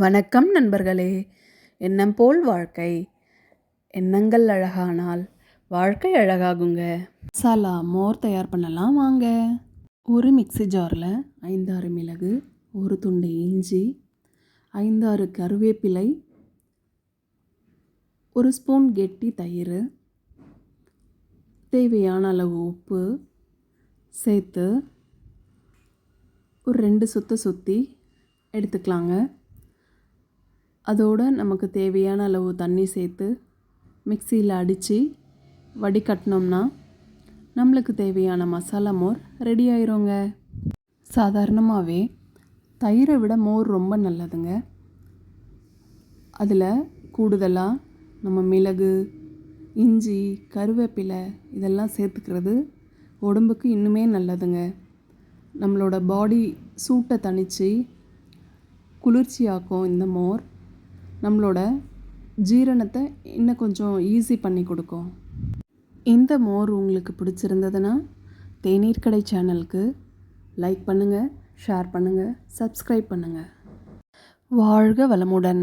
வணக்கம் நண்பர்களே. எண்ணம் போல் வாழ்க்கை. எண்ணங்கள் அழகானால் வாழ்க்கை அழகாகுங்க. மசாலா மோர் தயார் பண்ணலாம் வாங்க. ஒரு மிக்ஸி ஜாரில் ஐந்தாறு மிளகு ஒரு துண்டு இஞ்சி ஐந்தாறு கருவேப்பிலை ஒரு ஸ்பூன் கெட்டி தயிர் தேவையான அளவு உப்பு சேர்த்து ஒரு ரெண்டு சுத்த சுற்றி எடுத்துக்கலாங்க. அதோடு நமக்கு தேவையான அளவு தண்ணி சேர்த்து மிக்சியில் அடித்து வடிகட்டினோம்னா நம்மளுக்கு தேவையான மசாலா மோர் ரெடி ஆயிருங்க. சாதாரணமாகவே தயிரை விட மோர் ரொம்ப நல்லதுங்க. அதில் கூடுதலாக நம்ம மிளகு இஞ்சி கருவேப்பிலை இதெல்லாம் சேர்த்துக்கிறது உடம்புக்கு இன்னுமே நல்லதுங்க. நம்மளோட பாடி சூட்டை தணித்து குளிர்ச்சியாக்கும் இந்த மோர். நம்மளோட ஜீரணத்தை இன்னும் கொஞ்சம் ஈஸி பண்ணி கொடுக்கும். இந்த மோர் உங்களுக்கு பிடிச்சிருந்ததுன்னா தேநீர் கடை சேனலுக்கு லைக் பண்ணுங்கள் ஷேர் பண்ணுங்கள் சப்ஸ்கிரைப் பண்ணுங்கள் வாழ்க வளமுடன்.